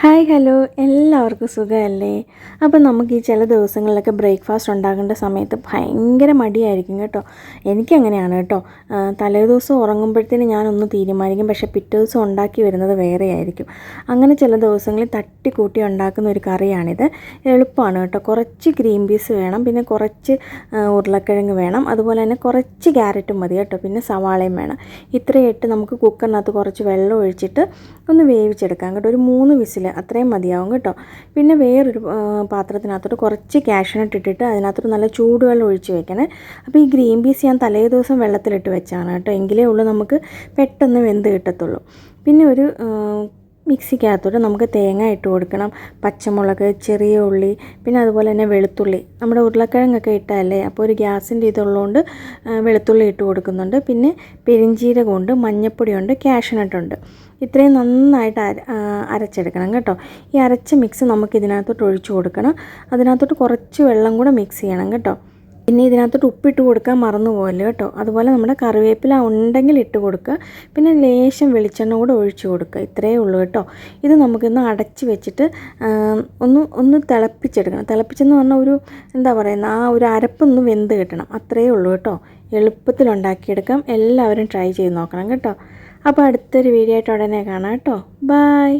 Hi hello. എല്ലാവർക്കും സുഖമല്ലേ? അപ്പോൾ നമുക്ക് ഈ ചില ദിവസങ്ങളിലൊക്കെ ബ്രേക്ക്ഫാസ്റ്റ് ഉണ്ടാക്കേണ്ട സമയത്ത് ഭയങ്കര മടിയായിരിക്കും കേട്ടോ. എനിക്കങ്ങനെയാണ് കേട്ടോ. തലേദിവസം ഉറങ്ങുമ്പോഴത്തേന് ഞാനൊന്ന് തീരുമാനിക്കും. പക്ഷേ പിറ്റേ ദിവസം ഉണ്ടാക്കി വരുന്നത് വേറെ ആയിരിക്കും അങ്ങനെ ചില ദിവസങ്ങളിൽ തട്ടിക്കൂട്ടി ഉണ്ടാക്കുന്ന ഒരു കറിയാണിത്. എളുപ്പമാണ് കേട്ടോ. കുറച്ച് ഗ്രീൻ പീസ് വേണം. പിന്നെ കുറച്ച് ഉരുളക്കിഴങ്ങ് വേണം. അതുപോലെ തന്നെ കുറച്ച് ക്യാരറ്റും മതി കേട്ടോ. പിന്നെ സവാളയും വേണം. ഇത്രയിട്ട് നമുക്ക് കുക്കറിനകത്ത് കുറച്ച് വെള്ളം ഒഴിച്ചിട്ട് ഒന്ന് വേവിച്ചെടുക്കാം കേട്ടോ. ഒരു മൂന്ന് വിസിൽ അത്രയും മതിയാവും കേട്ടോ. പിന്നെ വേറൊരു പാത്രത്തിനകത്തോട്ട് കുറച്ച് കാഷ്നട്ട് ഇട്ടിട്ട് അതിനകത്തോട്ട് നല്ല ചൂടുവെള്ളം ഒഴിച്ച് വെക്കണേ. അപ്പോൾ ഈ ഗ്രീൻ പീസ് ഞാൻ തലേ ദിവസം വെള്ളത്തിലിട്ട് വെച്ചാണ് കേട്ടോ. എങ്കിലേ ഉള്ളൂ നമുക്ക് പെട്ടെന്ന് വെന്ത് കിട്ടത്തുള്ളൂ. പിന്നെ ഒരു മിക്സിക്കകത്തോട്ട് നമുക്ക് തേങ്ങ ഇട്ട് കൊടുക്കണം. പച്ചമുളക് ചെറിയ ഉള്ളി പിന്നെ അതുപോലെ തന്നെ വെളുത്തുള്ളി. നമ്മുടെ ഉരുളക്കിഴങ്ങൊക്കെ ഇട്ടല്ലേ അപ്പോൾ ഒരു ഗ്യാസിന്റെ ഇതുള്ളതുകൊണ്ട് വെളുത്തുള്ളി ഇട്ട് കൊടുക്കുന്നുണ്ട്. പിന്നെ പെരിഞ്ചീരകമുണ്ട് മഞ്ഞപ്പൊടിയുണ്ട് കാഷ്നട്ടുണ്ട് ഇത്രയും നന്നായിട്ട് അരച്ചെടുക്കണം കേട്ടോ. ഈ അരച്ച മിക്സ് നമുക്ക് ഇതിനകത്തോട്ട് ഒഴിച്ചു കൊടുക്കണം. അതിനകത്തോട്ട് കുറച്ച് വെള്ളം കൂടെ മിക്സ് ചെയ്യണം കേട്ടോ. പിന്നെ ഇതിനകത്തോട്ട് ഉപ്പിട്ട് കൊടുക്കാൻ മറന്നു പോകല്ലോ കേട്ടോ. അതുപോലെ നമ്മുടെ കറിവേപ്പില ഉണ്ടെങ്കിൽ ഇട്ട് കൊടുക്കുക. പിന്നെ ലേശം വെളിച്ചെണ്ണ കൂടെ ഒഴിച്ച് കൊടുക്കുക. ഇത്രയേ ഉള്ളൂ കേട്ടോ. ഇത് നമുക്കിന്ന് അടച്ച് വെച്ചിട്ട് ഒന്ന് ഒന്ന് തിളപ്പിച്ചെടുക്കണം. തിളപ്പിച്ചെന്ന് പറഞ്ഞാൽ ഒരു എന്താ പറയുന്ന ആ ഒരു അരപ്പൊന്ന് വെന്ത് കിട്ടണം. അത്രയേ ഉള്ളൂ കേട്ടോ. എളുപ്പത്തിൽ ഉണ്ടാക്കിയെടുക്കാം. എല്ലാവരും ട്രൈ ചെയ്ത് നോക്കണം കേട്ടോ. അപ്പോൾ അടുത്തൊരു വീഡിയോ ആയിട്ട് ഉടനെ കാണാം കേട്ടോ. ബായ്